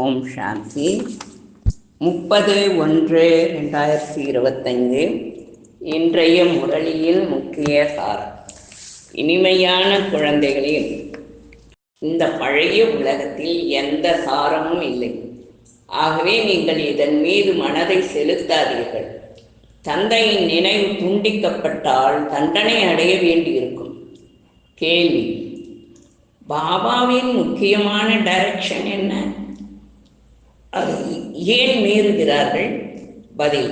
ஓம் சாந்தி. முப்பது ஒன்று ரெண்டாயிரத்தி இருபத்தைந்து. இன்றைய முரளியில் முக்கிய சாரம். இனிமையான குழந்தைகளில் இந்த பழைய உலகத்தில் எந்த சாரமும் இல்லை. ஆகவே நீங்கள் இதன் மீது மனதை செலுத்தாதீர்கள். தந்தையின் நினைவு துண்டிக்கப்பட்டால் தண்டனை அடைய வேண்டியிருக்கும். கேள்வி பாபாவின் முக்கியமான டைரக்ஷன் என்ன? ஏன் மீறுகிறார்கள்? பதில்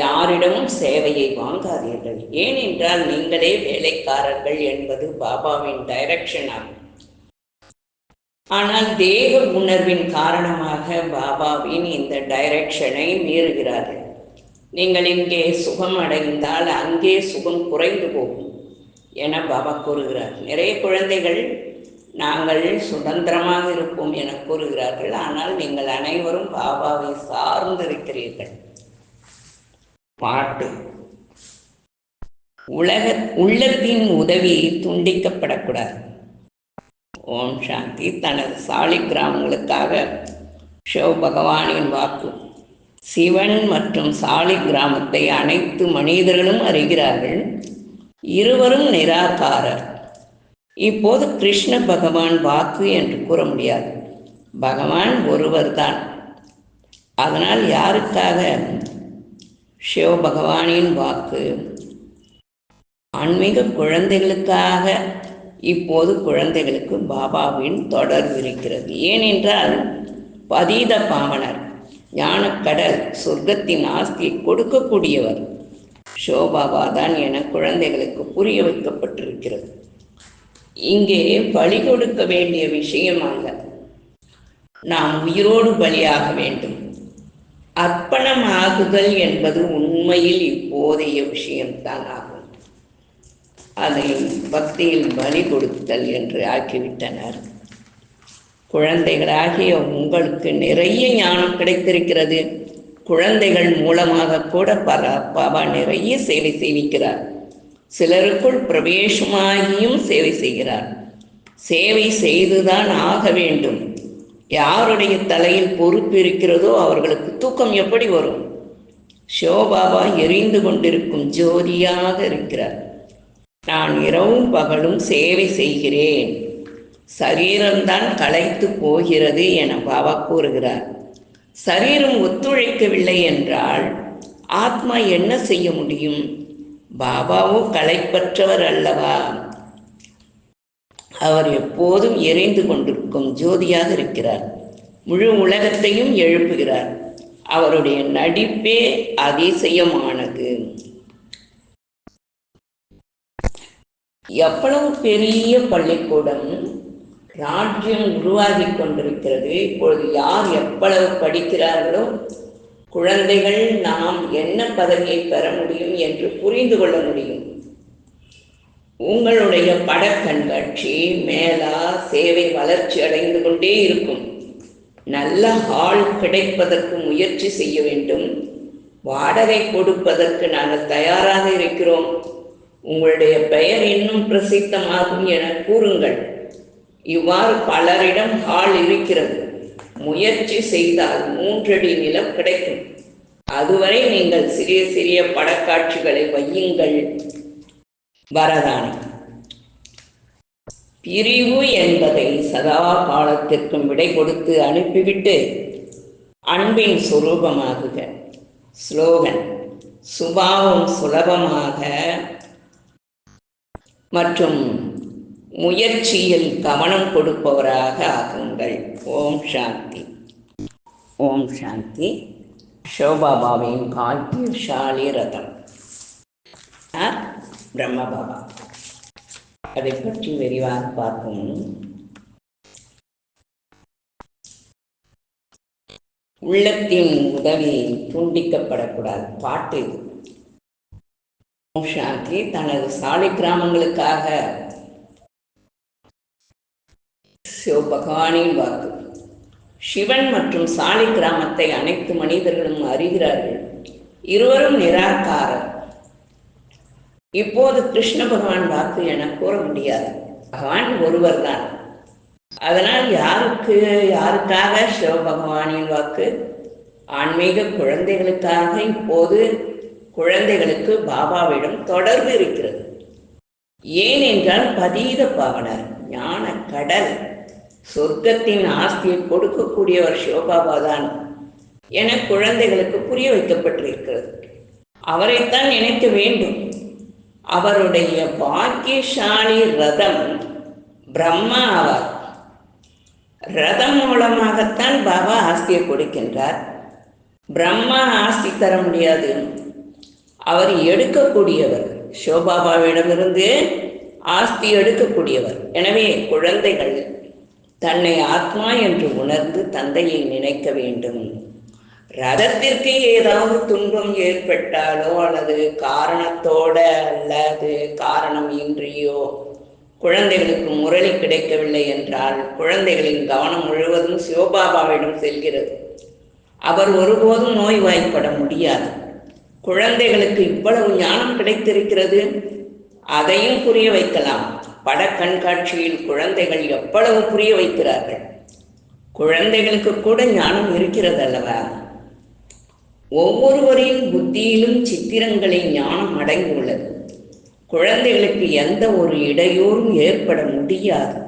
யாரிடமும் சேவையை வாங்காதீர்கள். ஏனென்றால் நீங்களே வேலைக்காரர்கள் என்பது பாபாவின் டைரக்ஷன் ஆகும். ஆனால் தேக உணர்வின் காரணமாக பாபாவின் இந்த டைரக்ஷனை மீறுகிறார்கள். நீங்கள் இங்கே சுகம் அடைந்தால் அங்கே சுகம் குறைந்து போகும் என பாபா கூறுகிறார். நிறைய குழந்தைகள் நாங்கள் சுதந்திரமாக இருப்போம் என கூறுகிறார்கள். ஆனால் நீங்கள் அனைவரும் பாபாவை சார்ந்திருக்கிறீர்கள். பாட்டு. உலக உள்ளத்தின் உதவி துண்டிக்கப்படக்கூடாது. ஓம் சாந்தி. தனது சாலி கிராமங்களுக்காக சிவ பகவானின் வாக்கு. சிவன் மற்றும் சாலி கிராமத்தை அனைத்து மனிதர்களும் அறிகிறார்கள். இருவரும் நிராகாரர். இப்போது கிருஷ்ண பகவான் வாக்கு என்று கூற முடியாது. பகவான் ஒருவர்தான். அதனால் யாருக்காக? சிவ பகவானின் வாக்கு. ஆன்மீக குழந்தைகளுக்காக. இப்போது குழந்தைகளுக்கு பாபாவின் தொடர்பு இருக்கிறது. ஏனென்றால் பதீத பாவனர் ஞானக்கடல் சொர்க்கத்தின் ஆஸ்தியை கொடுக்கக்கூடியவர். ஷோபாபா தான் என குழந்தைகளுக்கு புரிய வைக்கப்பட்டிருக்கிறது. இங்கே பலி கொடுக்க வேண்டிய விஷயம் அல்ல நாம் உயிரோடு பலியாக வேண்டும். அர்ப்பணமாகுதல் என்பது உண்மையில் இப்போதைய விஷயம்தான் ஆகும். அதை பக்தியில் பலி கொடுத்தல் என்று ஆக்கிவிட்டனர். குழந்தைகளாகிய உங்களுக்கு நிறைய ஞானம் கிடைத்திருக்கிறது. குழந்தைகள் மூலமாக கூட பர பாபா நிறைய சேவை செய்விக்கிறார். சிலருக்குள் பிரவேசமாகியும் சேவை செய்கிறார். சேவை செய்துதான் ஆக வேண்டும். யாருடைய தலையில் பொறுப்பு இருக்கிறதோ அவர்களுக்கு தூக்கம் எப்படி வரும்? ஷோபாபா எரிந்து கொண்டிருக்கும் ஜோதியாக இருக்கிறார். நான் இரவும் பகலும் சேவை செய்கிறேன். சரீரம்தான் களைத்து போகிறது என பாபா கூறுகிறார். சரீரம் ஒத்துழைக்கவில்லை என்றால் ஆத்மா என்ன செய்ய முடியும்? பாபாவும் களைப்பற்றவர் அல்லவா? அவர் எப்போதும் எரிந்து கொண்டிருக்கும் ஜோதியாக இருக்கிறார். முழு உலகத்தையும் எழுப்புகிறார். அவருடைய நடிப்பே அதிசயமானது. எவ்வளவு பெரிய பள்ளிக்கூடம் ராஜ்யம் உருவாகி கொண்டிருக்கிறது. இப்பொழுது யார் எவ்வளவு படிக்கிறார்களோ குழந்தைகள் நாம் என்ன பதவியை பெற முடியும் என்று புரிந்து கொள்ள முடியும். உங்களுடைய படக்கண்காட்சி மேலா சேவை வளர்ச்சி அடைந்து கொண்டே இருக்கும். நல்ல ஹால் கிடைப்பதற்கு முயற்சி செய்ய வேண்டும். வாடகை கொடுப்பதற்கு நாங்கள் தயாராக இருக்கிறோம். உங்களுடைய பெயர் இன்னும் பிரசித்தமாகும் என கூறுங்கள். இவ்வாறு பலரிடம் ஹால் இருக்கிறது. முயற்சி செய்தால் மூன்றடி நிலம் கிடைக்கும். அதுவரை நீங்கள் சிறிய சிறிய படக்காட்சிகளை வையுங்கள். வரதானம். பிரிவு என்பதை சதா காலத்திற்கும் விடை கொடுத்து அனுப்பிவிட்டு அன்பின் சுரூபமாகுக. ஸ்லோகன். சுபாவம் சுலபமாக மற்றும் முயற்சியில் கவனம் கொடுப்பவராக ஆகுங்கள் ஓம் சாந்தி. ஓம் சாந்தி. ஷோபாபாவின் பாக்கியசாலி ரதம். பிரம்ம பாபா அதை பற்றி விரிவாக பார்ப்போம். உள்ளத்தின் உதவி துண்டிக்கப்படக்கூடாது. பாட்டு. இது ஓம் சாந்தி. தனது சாலை கிராமங்களுக்காக சிவபகவானின் வாக்கு. சிவன் மற்றும் சாலை கிராமத்தை அனைத்து மனிதர்களும் அறிகிறார்கள். இருவரும் நிராகாரர். இப்போது கிருஷ்ண பகவான் வாக்கு என கூற முடியாது. பகவான் ஒருவர்தான். அதனால் யாருக்கு யாருக்காக சிவபகவானின் வாக்கு? ஆன்மீக குழந்தைகளுக்காக இப்போது குழந்தைகளுக்கு பாபாவிடம் தொடர்பு இருக்கிறது. ஏனென்றால் பதீத பாவனர் ஞான கடல் சொர்க்கத்தின் ஆஸ்தியை கொடுக்கக்கூடியவர் சிவபாபா தான் என குழந்தைகளுக்கு புரிய வைக்கப்பட்டிருக்கிறது. அவரைத்தான் நினைக்க வேண்டும். அவருடைய பாக்கியசாலி ரதம் பிரம்மா ஆவார். ரதம் மூலமாகத்தான் பாபா ஆஸ்தியை கொடுக்கின்றார். பிரம்மா ஆஸ்தி தர முடியாது. அவர் எடுக்கக்கூடியவர். சிவபாபாவிடமிருந்து ஆஸ்தி எடுக்கக்கூடியவர். எனவே குழந்தைகள் தன்னை ஆத்மா என்று உணர்ந்து தந்தையை நினைக்க வேண்டும். ரதத்திற்கு ஏதாவது துன்பம் ஏற்பட்டாலோ அல்லது காரணத்தோட அல்லது காரணம் இன்றியோ குழந்தைகளுக்கு முரளி கிடைக்கவில்லை என்றால் குழந்தைகளின் கவனம் முழுவதும் சிவபாபாவிடம் செல்கிறது. அவர் ஒருபோதும் நோய்வாய்ப்பட முடியாது. குழந்தைகளுக்கு இவ்வளவு ஞானம் கிடைத்திருக்கிறது அதையும் புரிய வைக்கலாம். பட கண்காட்சியில் குழந்தைகள் எவ்வளவு புரிய வைக்கிறார்கள்? குழந்தைகளுக்கு கூட ஞானம் இருக்கிறது அல்லவா ஒவ்வொருவரின் புத்தியிலும் சித்திரங்களை ஞானம் அடங்கியுள்ளது. குழந்தைகளுக்கு எந்த ஒரு இடையூறும் ஏற்பட முடியாது.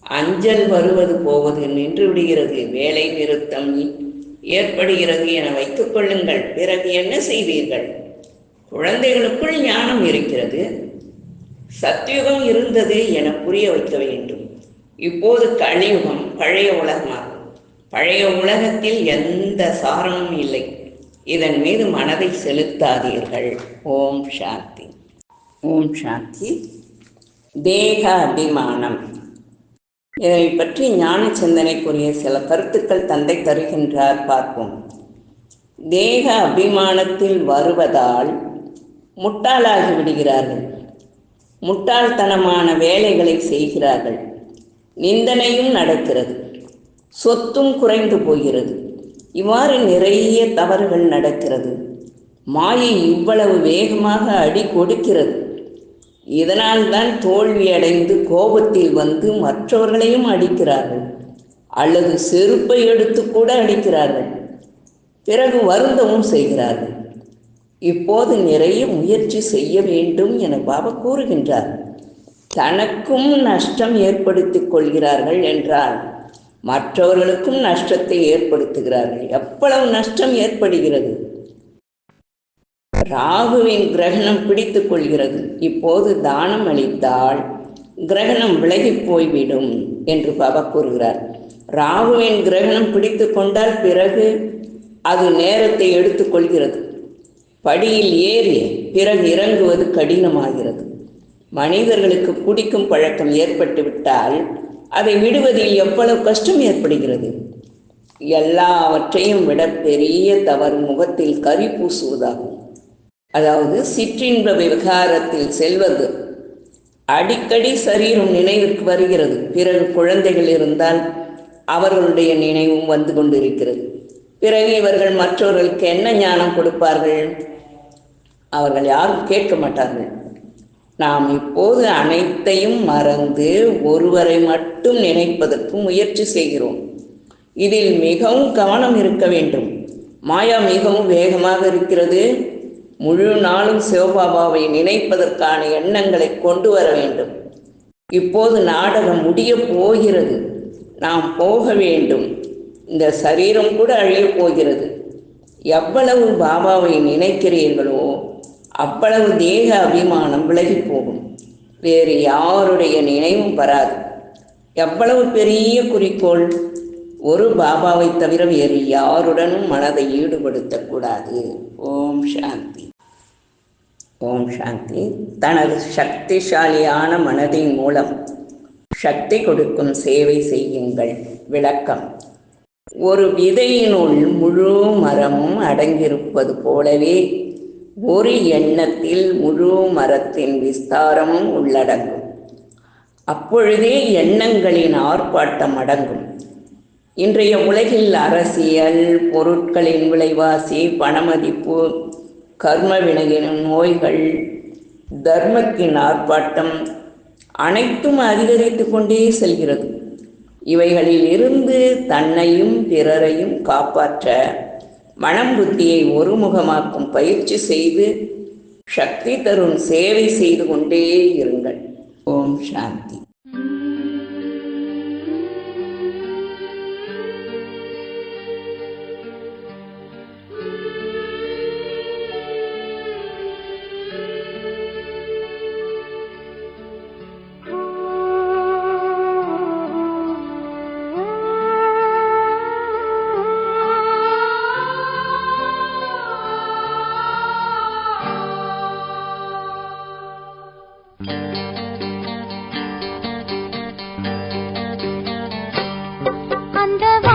அஞ்சல் வருவது போவது நின்று விடுகிறது வேலை நிறுத்தம் ஏற்படுகிறது என வைத்துக் கொள்ளுங்கள். பிறகு என்ன செய்வீர்கள்? குழந்தைகளுக்குள் ஞானம் இருக்கிறது. சத்தியுகம் இருந்தது என புரிய வைக்க வேண்டும். இப்போது கலியுகம் பழைய உலகமாகும். பழைய உலகத்தில் எந்த சாரமும் இல்லை. இதன் மீது மனதை செலுத்தாதீர்கள். ஓம் சாந்தி. ஓம் சாந்தி. தேக அபிமானம் இதை பற்றி ஞான சிந்தனைக்குரிய சில கருத்துக்கள் தந்தை தருகின்றார். பார்ப்போம். தேக அபிமானத்தில் வருவதால் முட்டாளாகி விடுகிறார்கள். முட்டாள்தனமான வேலைகளை செய்கிறார்கள். நிந்தனையும் நடக்கிறது. சொத்தும் குறைந்து போகிறது. இவ்வாறு நிறைய தவறுகள் நடக்கிறது. மாயை இவ்வளவு வேகமாக அடி கொடுக்கிறது. இதனால் தான் கோபத்தில் வந்து மற்றவர்களையும் அடிக்கிறார்கள். அல்லது செருப்பை எடுத்து கூட அடிக்கிறார்கள். பிறகு வருந்தவும் செய்கிறார்கள். இப்போது நிறைய முயற்சி செய்ய வேண்டும் என பாபா கூறுகின்றார். தனக்கும் நஷ்டம் ஏற்படுத்திக் கொள்கிறார்கள் என்றால் மற்றவர்களுக்கும் நஷ்டத்தை ஏற்படுத்துகிறார்கள். எவ்வளவு நஷ்டம் ஏற்படுகிறது? ராகுவின் கிரகணம் பிடித்துக் கொள்கிறது. இப்போது தானம் அளித்தால் கிரகணம் விலகி போய்விடும் என்று பாபா கூறுகிறார். ராகுவின் கிரகணம் பிடித்து கொண்டால் பிறகு அது நேரத்தை எடுத்துக்கொள்கிறது படியில் ஏறி பிறகு இறங்குவது கடினமாகிறது. மனிதர்களுக்கு பிடிக்கும் பழக்கம் ஏற்பட்டுவிட்டால் அதை விடுவதில் எவ்வளவு கஷ்டம் ஏற்படுகிறது? எல்லாவற்றையும் விட பெரிய தவறு முகத்தில் கறி பூசுவதாகும். அதாவது சிற்றின்ப விவகாரத்தில் செல்வது. அடிக்கடி சரீரம் நினைவிற்கு வருகிறது. பிறகு குழந்தைகள் இருந்தால் அவர்களுடைய நினைவும் வந்து கொண்டிருக்கிறது. பிறகு இவர்கள் மற்றவர்களுக்கு என்ன ஞானம் கொடுப்பார்கள்? அவர்கள் யாரும் கேட்க மாட்டார்கள். நாம் இப்போது அனைத்தையும் மறந்து ஒருவரை மட்டும் நினைப்பதற்கு முயற்சி செய்கிறோம். இதில் மிகவும் கவனம் இருக்க வேண்டும். மாயா மிகவும் வேகமாக இருக்கிறது. முழு நாளும் சிவபாபாவை நினைப்பதற்கான எண்ணங்களை கொண்டு வர வேண்டும். இப்போது நாடகம் முடிய போகிறது. நாம் போக வேண்டும். இந்த சரீரம் கூட அழியப் போகிறது. எவ்வளவு பாபாவை நினைக்கிறீர்களோ அவ்வளவு தேக அபிமானம் விலகி போகும். வேறு யாருடைய நினைவும் வராது. எவ்வளவு பெரிய குறிக்கோள். ஒரு பாபாவை தவிர வேறு யாருடனும் மனதை ஈடுபடுத்தக்கூடாது ஓம் சாந்தி. ஓம் சாந்தி. தனது சக்திசாலியான மனதின் மூலம் சக்தி கொடுக்கும் சேவை செய்யுங்கள். விளக்கம். ஒரு விதையினுள் முழு மரமும் அடங்கியிருப்பது போலவே ஒரு எண்ணத்தில் முழு மரத்தின் விஸ்தாரமும் உள்ளடங்கும். அப்பொழுதே எண்ணங்களின் ஆர்ப்பாட்டம் அடங்கும். இன்றைய உலகில் அரசியல் பொருட்களின் விலைவாசி பணமதிப்பு கர்ம வினையின் நோய்கள் தர்மத்தின் ஆர்ப்பாட்டம் அனைத்தும் அதிகரித்து கொண்டே செல்கிறது. இவைகளில் இருந்து தன்னையும் பிறரையும் காப்பாற்ற மனம் புத்தியை ஒருமுகமாக்கும் பயிற்சி செய்து சக்தி தரும் சேவை செய்து கொண்டே இருங்கள். ஓம் சாந்தி. ஆண்டவா